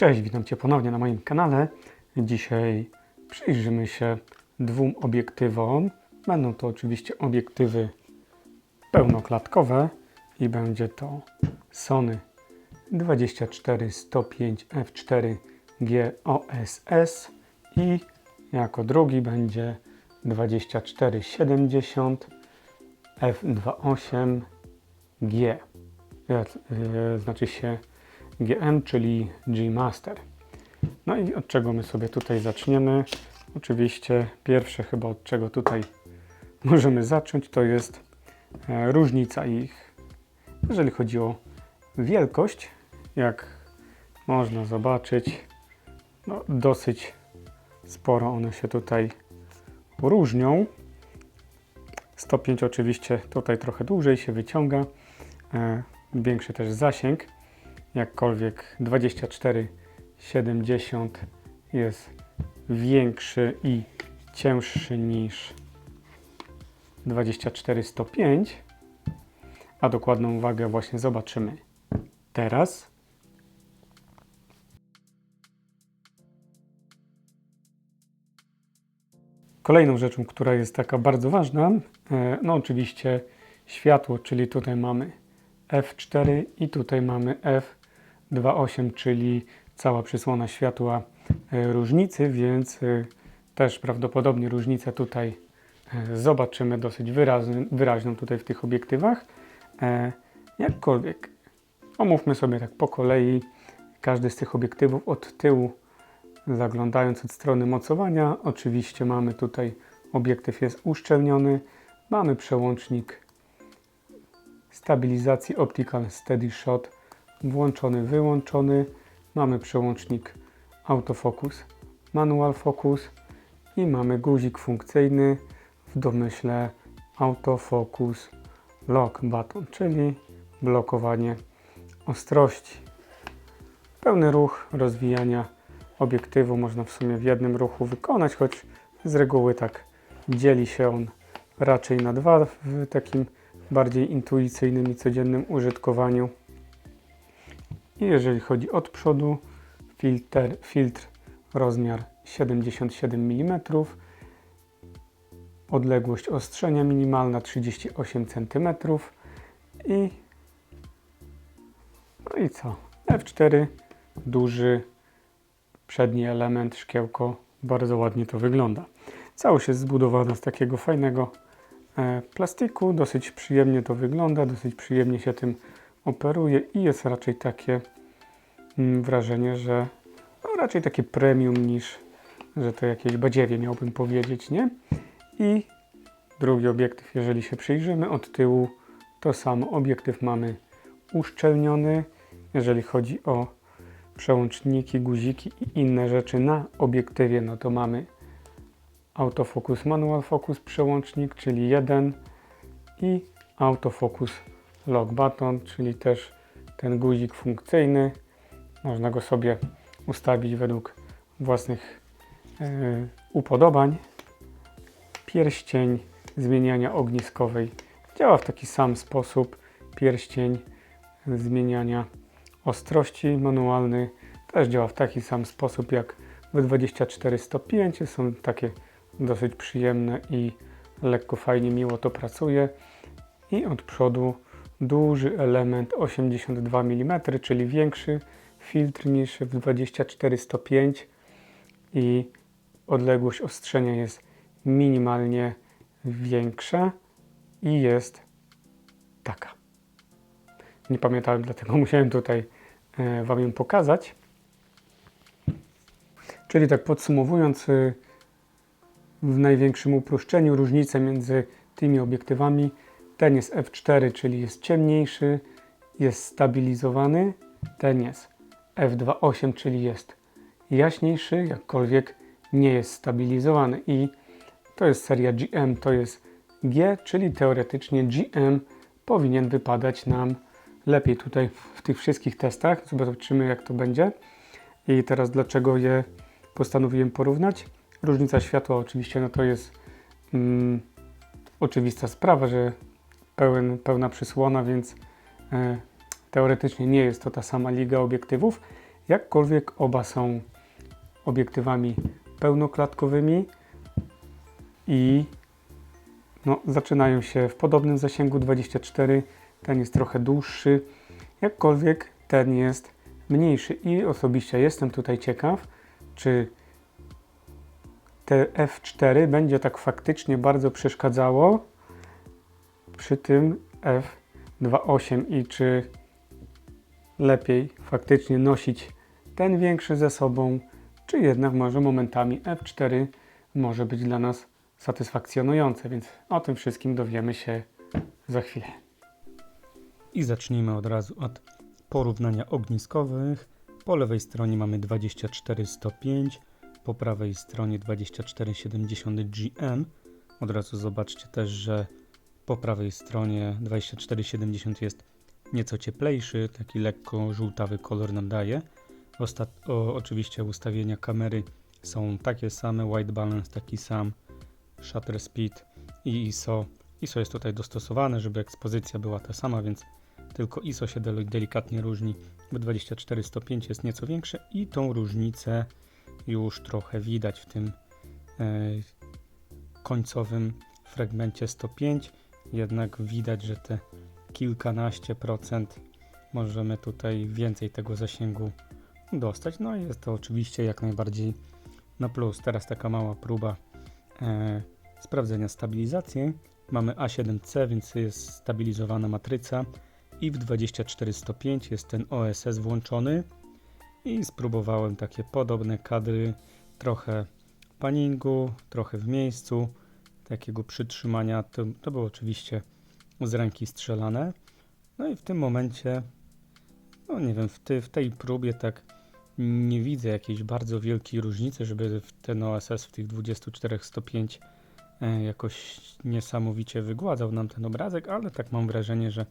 Cześć, witam Cię ponownie na moim kanale. Dzisiaj przyjrzymy się dwóm obiektywom. Będą to oczywiście obiektywy pełnoklatkowe i będzie to Sony 24-105 f4 GOSS i jako drugi będzie 2470 f2.8 G. E, Znaczy się GM, czyli G Master. No i od czego my sobie tutaj zaczniemy? Oczywiście pierwsze chyba od czego tutaj możemy zacząć to jest e, różnica ich. Jeżeli chodzi o wielkość, jak można zobaczyć, no dosyć sporo one się tutaj różnią. 105 oczywiście tutaj trochę dłużej się wyciąga, e, większy też zasięg, jakkolwiek 2470 jest większy i cięższy niż 2405, a dokładną wagę właśnie zobaczymy teraz. Kolejną rzeczą, która jest taka bardzo ważna, e, no oczywiście światło, czyli tutaj mamy F4 i tutaj mamy F2.8, czyli cała przysłona światła e, różnicy, więc e, też prawdopodobnie różnicę tutaj e, zobaczymy dosyć wyraźny, wyraźną tutaj w tych obiektywach. Jakkolwiek, omówmy sobie tak po kolei każdy z tych obiektywów od tyłu, zaglądając od strony mocowania. Oczywiście mamy tutaj obiektyw jest uszczelniony, mamy przełącznik stabilizacji Optical Steady Shot włączony, wyłączony. Mamy przełącznik autofocus, manual focus i mamy guzik funkcyjny w domyśle autofocus lock button, czyli blokowanie ostrości. Pełny ruch rozwijania obiektywu można w sumie w jednym ruchu wykonać, choć z reguły tak dzieli się on raczej na dwa w takim bardziej intuicyjnym i codziennym użytkowaniu. I jeżeli chodzi od przodu, filtr, filtr rozmiar 77 mm, odległość ostrzenia minimalna 38 cm i no i co? F4 duży przedni element, szkiełko, bardzo ładnie to wygląda. Całość jest zbudowana z takiego fajnego e, plastiku, dosyć przyjemnie to wygląda, dosyć przyjemnie się tym operuje i jest raczej takie mm, wrażenie, że no, raczej takie premium niż, że to jakieś badziewie miałbym powiedzieć, nie? I drugi obiektyw, jeżeli się przyjrzymy od tyłu, to samo obiektyw mamy uszczelniony, jeżeli chodzi o przełączniki, guziki i inne rzeczy na obiektywie, no to mamy autofocus, manual focus przełącznik, czyli jeden i autofocus lock button, czyli też ten guzik funkcyjny. Można go sobie ustawić według własnych e, upodobań. Pierścień zmieniania ogniskowej działa w taki sam sposób. Pierścień zmieniania ostrości manualny też działa w taki sam sposób jak w 2405. Są takie dosyć przyjemne i lekko fajnie, miło to pracuje. I od przodu duży element 82 mm, czyli większy filtr niż w 2405 i odległość ostrzenia jest minimalnie większa i jest taka. Nie pamiętałem, dlatego musiałem tutaj e, Wam ją pokazać. Czyli tak podsumowując, y, w największym uproszczeniu różnice między tymi obiektywami. Ten jest f4, czyli jest ciemniejszy, jest stabilizowany. Ten jest f2.8, czyli jest jaśniejszy, jakkolwiek nie jest stabilizowany. I to jest seria GM, to jest G, czyli teoretycznie GM powinien wypadać nam lepiej tutaj w tych wszystkich testach. Zobaczymy jak to będzie. I teraz dlaczego je postanowiłem porównać. Różnica światła oczywiście no to jest mm, oczywista sprawa, że pełen, pełna przysłona, więc e, teoretycznie nie jest to ta sama liga obiektywów. Jakkolwiek oba są obiektywami pełnoklatkowymi i no, zaczynają się w podobnym zasięgu 24. Ten jest trochę dłuższy, jakkolwiek ten jest mniejszy. I osobiście jestem tutaj ciekaw, czy te F4 będzie tak faktycznie bardzo przeszkadzało przy tym F2.8 i czy lepiej faktycznie nosić ten większy ze sobą, czy jednak może momentami F4 może być dla nas satysfakcjonujące, więc o tym wszystkim dowiemy się za chwilę. I zacznijmy od razu od porównania ogniskowych. Po lewej stronie mamy 24-105, po prawej stronie 2470 GM. Od razu zobaczcie też, że po prawej stronie 2470 jest nieco cieplejszy, taki lekko żółtawy kolor nam daje. Ostat o, oczywiście ustawienia kamery są takie same, white balance taki sam, shutter speed i ISO. ISO jest tutaj dostosowane, żeby ekspozycja była ta sama, więc tylko ISO się del delikatnie różni, bo 24-105 jest nieco większe i tą różnicę już trochę widać w tym e, końcowym fragmencie 105. Jednak widać, że te kilkanaście procent możemy tutaj więcej tego zasięgu dostać. No i jest to oczywiście jak najbardziej na plus. Teraz taka mała próba e, sprawdzenia stabilizacji. Mamy A7C, więc jest stabilizowana matryca i w 2405 jest ten OSS włączony i spróbowałem takie podobne kadry, trochę paningu, trochę w miejscu, takiego przytrzymania, to, to było oczywiście z ręki strzelane. No i w tym momencie, no nie wiem, w, ty, w tej próbie tak nie widzę jakiejś bardzo wielkiej różnicy, żeby ten OSS w tych 24-105 e, jakoś niesamowicie wygładzał nam ten obrazek, ale tak mam wrażenie, że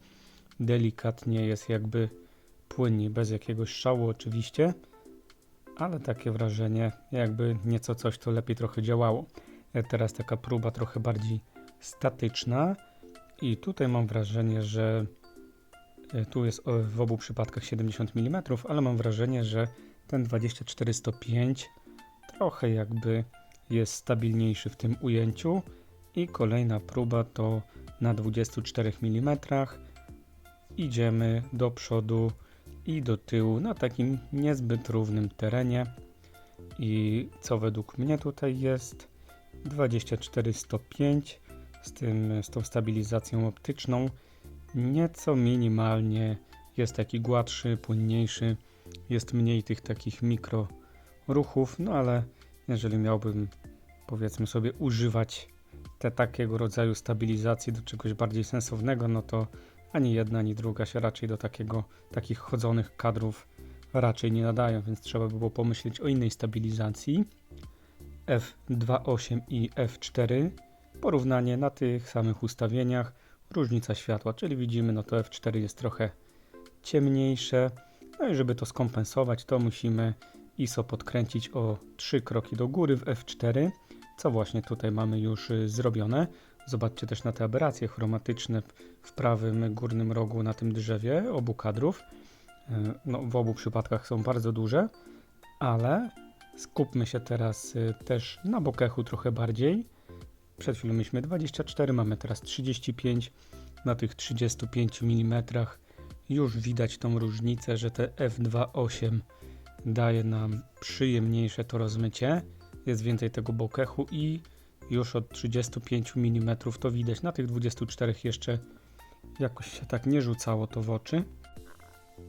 delikatnie jest jakby płynnie, bez jakiegoś szału oczywiście, ale takie wrażenie, jakby nieco coś to lepiej trochę działało. E, Teraz taka próba trochę bardziej statyczna. I tutaj mam wrażenie, że e, tu jest w obu przypadkach 70 mm, ale mam wrażenie, że ten 2405 trochę jakby jest stabilniejszy w tym ujęciu. I kolejna próba to na 24 mm idziemy do przodu i do tyłu na takim niezbyt równym terenie. I co według mnie tutaj jest 24-105 z, tym, z tą stabilizacją optyczną nieco minimalnie jest taki gładszy, płynniejszy, jest mniej tych takich mikro ruchów, no ale jeżeli miałbym powiedzmy sobie używać te takiego rodzaju stabilizacji do czegoś bardziej sensownego, no to ani jedna, ani druga się raczej do takiego, takich chodzonych kadrów raczej nie nadają, więc trzeba by było pomyśleć o innej stabilizacji. F2.8 i F4. Porównanie na tych samych ustawieniach. Różnica światła, czyli widzimy, no to F4 jest trochę ciemniejsze. No i żeby to skompensować, to musimy ISO podkręcić o 3 kroki do góry w F4, co właśnie tutaj mamy już y, zrobione. Zobaczcie też na te aberracje chromatyczne w prawym górnym rogu na tym drzewie obu kadrów. Y, No, w obu przypadkach są bardzo duże, ale skupmy się teraz y, też na bokechu trochę bardziej. Przed chwilą mieliśmy 24, mamy teraz 35. Na tych 35 mm już widać tą różnicę, że te f2.8 daje nam przyjemniejsze to rozmycie. Jest więcej tego bokechu i już od 35 mm to widać. Na tych 24 jeszcze jakoś się tak nie rzucało to w oczy.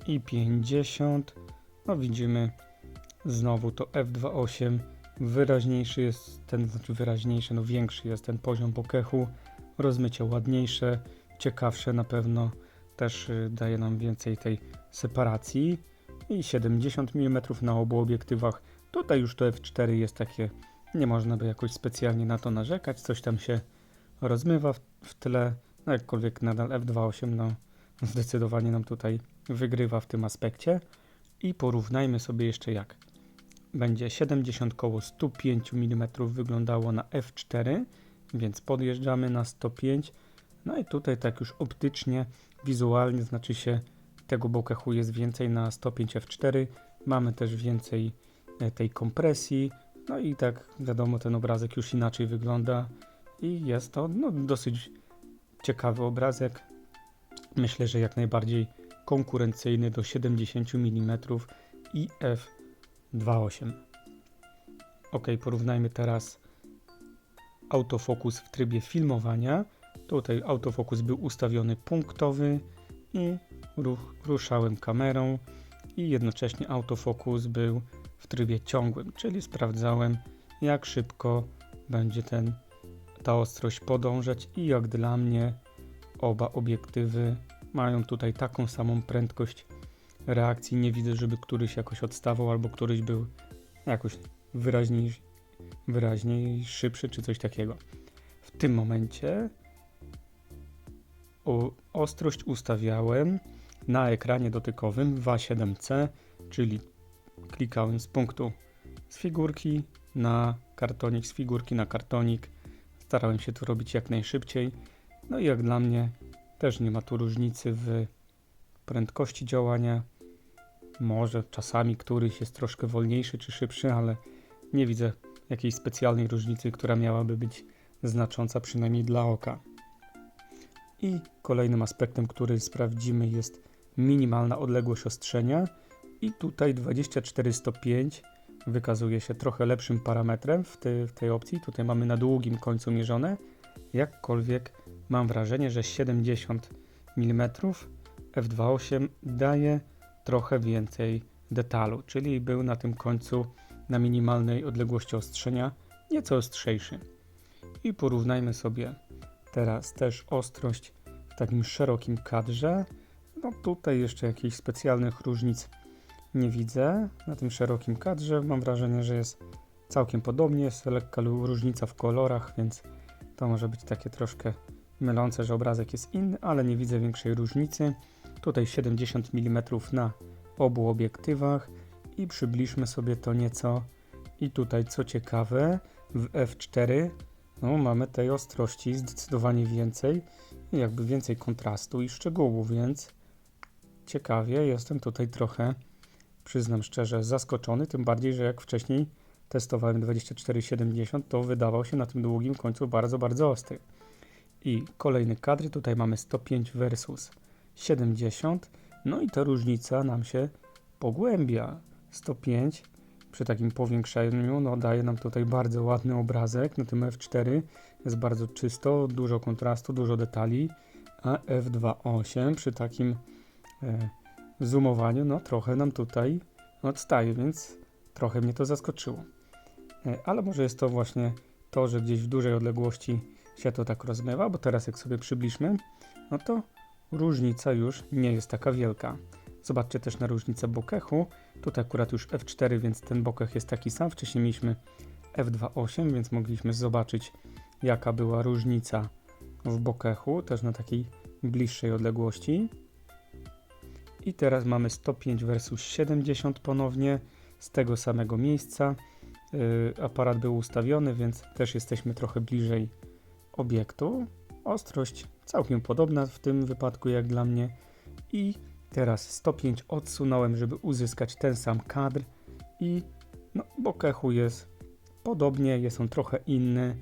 I 50. No widzimy znowu to f2.8 wyraźniejszy jest ten, znaczy wyraźniejszy, no większy jest ten poziom bokechu, rozmycie ładniejsze, ciekawsze na pewno, też y, daje nam więcej tej separacji. I 70 mm na obu obiektywach. Tutaj już to f4 jest takie, nie można by jakoś specjalnie na to narzekać, coś tam się rozmywa w, w tle, no jakkolwiek nadal f2.8 no zdecydowanie nam tutaj wygrywa w tym aspekcie. I porównajmy sobie jeszcze jak będzie 70 koło 105 mm wyglądało na f4, więc podjeżdżamy na 105. No i tutaj tak już optycznie, wizualnie znaczy się tego bokechu jest więcej na 105 f4 Mamy też więcej e, tej kompresji. No i tak wiadomo, ten obrazek już inaczej wygląda i jest to no, dosyć ciekawy obrazek. Myślę, że jak najbardziej konkurencyjny do 70 mm i f2.8. Ok, porównajmy teraz autofokus w trybie filmowania. Tutaj autofokus był ustawiony punktowy i ruszałem kamerą i jednocześnie autofokus był w trybie ciągłym, czyli sprawdzałem jak szybko będzie ten, ta ostrość podążać i jak dla mnie oba obiektywy mają tutaj taką samą prędkość reakcji. Nie widzę, żeby któryś jakoś odstawał albo któryś był jakoś wyraźniej, wyraźniej szybszy czy coś takiego. W tym momencie o, ostrość ustawiałem na ekranie dotykowym 2.7c, czyli klikałem z punktu z figurki na kartonik, z figurki na kartonik. Starałem się to robić jak najszybciej. No i jak dla mnie też nie ma tu różnicy w prędkości działania. Może czasami któryś jest troszkę wolniejszy czy szybszy, ale nie widzę jakiejś specjalnej różnicy, która miałaby być znacząca przynajmniej dla oka. I kolejnym aspektem, który sprawdzimy jest minimalna odległość ostrzenia i tutaj 24-105 wykazuje się trochę lepszym parametrem w, w tej opcji. Tutaj mamy na długim końcu mierzone. Jakkolwiek mam wrażenie, że 70 mm f2.8 daje trochę więcej detalu, czyli był na tym końcu na minimalnej odległości ostrzenia nieco ostrzejszy. I porównajmy sobie teraz też ostrość w takim szerokim kadrze. No tutaj jeszcze jakichś specjalnych różnic nie widzę na tym szerokim kadrze. Mam wrażenie, że jest całkiem podobnie, jest lekka różnica w kolorach, więc to może być takie troszkę mylące, że obrazek jest inny, ale nie widzę większej różnicy. Tutaj 70 mm na obu obiektywach i przybliżmy sobie to nieco. I tutaj co ciekawe, w f4 no, mamy tej ostrości zdecydowanie więcej jakby więcej kontrastu i szczegółu, więc ciekawie jestem tutaj trochę, przyznam szczerze, zaskoczony, tym bardziej, że jak wcześniej testowałem 2470, to wydawał się na tym długim końcu bardzo, bardzo ostry. I kolejny kadr, tutaj mamy 105 versus 70, no i ta różnica nam się pogłębia. 105 przy takim powiększeniu no, daje nam tutaj bardzo ładny obrazek. Na tym F4 jest bardzo czysto, dużo kontrastu, dużo detali, a F2.8 przy takim e, zoomowaniu no, trochę nam tutaj odstaje, więc trochę mnie to zaskoczyło. E, ale może jest to właśnie to, że gdzieś w dużej odległości się to tak rozmywa, bo teraz jak sobie przybliżmy, no to różnica już nie jest taka wielka. Zobaczcie też na różnicę bokechu. Tutaj akurat już F4, więc ten bokech jest taki sam. Wcześniej mieliśmy F2.8, więc mogliśmy zobaczyć jaka była różnica w bokechu, też na takiej bliższej odległości. I teraz mamy 105 versus 70 ponownie z tego samego miejsca. Yy, aparat był ustawiony, więc też jesteśmy trochę bliżej obiektu. Ostrość całkiem podobna w tym wypadku jak dla mnie. I teraz 105 odsunąłem, żeby uzyskać ten sam kadr. I no, bokechu jest podobnie, jest on trochę inny.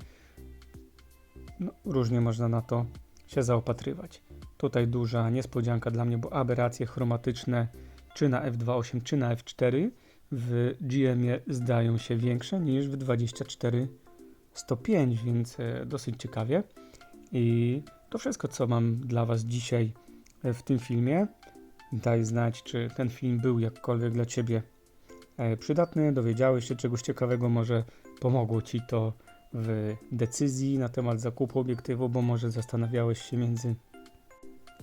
No, różnie można na to się zaopatrywać. Tutaj duża niespodzianka dla mnie, bo aberracje chromatyczne czy na F2.8, czy na F4 w GM-ie zdają się większe niż w 24-105, więc e, dosyć ciekawie. I to wszystko, co mam dla Was dzisiaj e, w tym filmie. Daj znać, czy ten film był jakkolwiek dla Ciebie e, przydatny, dowiedziałeś się czegoś ciekawego, może pomogło Ci to w decyzji na temat zakupu obiektywu, bo może zastanawiałeś się między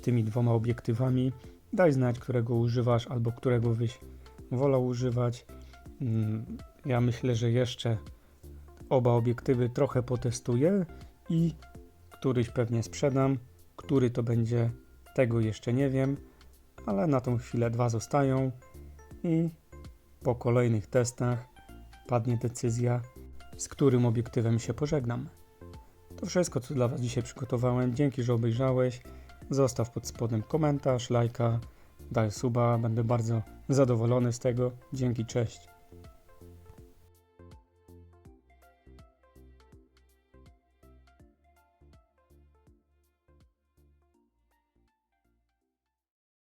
tymi dwoma obiektywami. Daj znać, którego używasz albo którego byś wolał używać. Mm, Ja myślę, że jeszcze oba obiektywy trochę potestuję i któryś pewnie sprzedam. Który to będzie, tego jeszcze nie wiem, ale na tą chwilę dwa zostają i po kolejnych testach padnie decyzja, z którym obiektywem się pożegnam. To wszystko, co dla Was dzisiaj przygotowałem. Dzięki, że obejrzałeś. Zostaw pod spodem komentarz, lajka, daj suba, będę bardzo zadowolony z tego. Dzięki, cześć.